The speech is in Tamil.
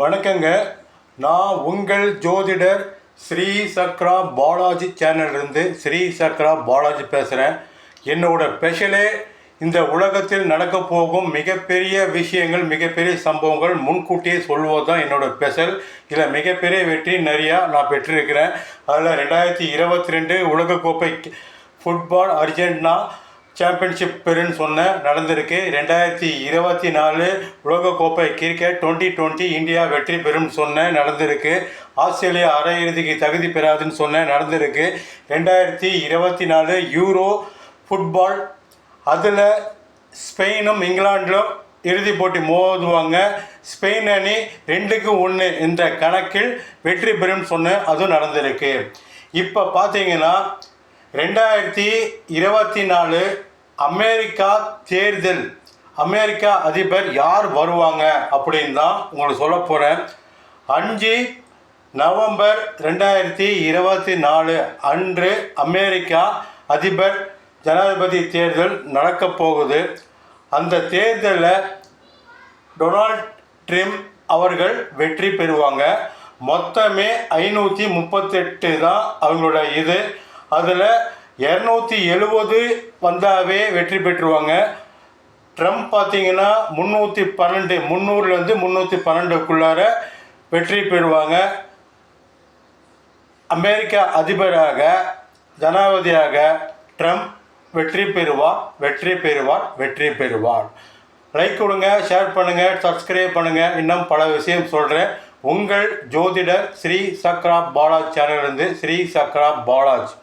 வணக்கங்க. நான் உங்கள் ஜோதிடர் ஸ்ரீ சக்ரா பாலாஜி சேனல்லேருந்து ஸ்ரீ சக்ரா பாலாஜி பேசுகிறேன் என்னோடய ஸ்பெஷலே இந்த உலகத்தில் நடக்க போகும் மிகப்பெரிய விஷயங்கள் மிகப்பெரிய சம்பவங்கள் முன்கூட்டியே சொல்வது தான் என்னோடய ஸ்பெஷல். இதில் மிகப்பெரிய வெற்றி நிறையா நான் பெற்றிருக்கிறேன். அதில் ரெண்டாயிரத்தி இருபத்தி ரெண்டு உலகக்கோப்பை ஃபுட்பால் அர்ஜென்டினா சாம்பியன்ஷிப் பெருன்னு சொன்ன நடந்திருக்கு. ரெண்டாயிரத்தி இருபத்தி நாலு உலகக்கோப்பை கிரிக்கெட் டுவெண்ட்டி டுவெண்ட்டி இந்தியா வெற்றி பெறும் சொன்ன நடந்திருக்கு. ஆஸ்திரேலியா அரையிறுதிக்கு தகுதி பெறாதுன்னு சொன்ன நடந்திருக்கு. ரெண்டாயிரத்தி இருபத்தி நாலு யூரோ ஃபுட்பால் அதில் ஸ்பெயினும் இங்கிலாண்டும் இறுதிப் போட்டி மோதுவாங்க. ஸ்பெயின் அணி ரெண்டுக்கு ஒன்று என்ற கணக்கில் வெற்றி பெறும் சொன்ன அதுவும் நடந்திருக்கு. இப்போ பார்த்தீங்கன்னா ரெண்டாயிரத்தி இருபத்தி நாலு அமெரிக்கா தேர்தல். அமெரிக்கா அதிபர் யார் வருவாங்க அப்படின்னு தான் உங்களுக்கு சொல்ல போகிறேன் அஞ்சு நவம்பர் ரெண்டாயிரத்தி இருபத்தி நாலு அன்று அமெரிக்கா அதிபர் ஜனாதிபதி தேர்தல் நடக்க போகுது. அந்த தேர்தலில் டொனால்ட் ட்ரிம்ப் அவர்கள் வெற்றி பெறுவாங்க. மொத்தமே ஐநூற்றி முப்பத்தெட்டு தான் அவங்களோட இது. அதில் இரநூத்தி எழுபது வந்தாவே வெற்றி பெற்றுருவாங்க ட்ரம்ப் பார்த்தீங்கன்னா முந்நூற்றி பன்னெண்டு முந்நூறுலேருந்து முந்நூற்றி பன்னெண்டுக்குள்ளார வெற்றி பெறுவாங்க. அமெரிக்கா அதிபராக ஜனாதிபதியாக ட்ரம்ப் வெற்றி பெறுவார் வெற்றி பெறுவார் வெற்றி பெறுவார். லைக் கொடுங்க ஷேர் பண்ணுங்கள் சப்ஸ்கிரைப் பண்ணுங்கள் இன்னும் பல விஷயம் சொல்கிறேன் உங்கள் ஜோதிடர் ஸ்ரீ சக்ரா பாலாஜ் சேனலிருந்து ஸ்ரீ சக்ரா பாலாஜ்.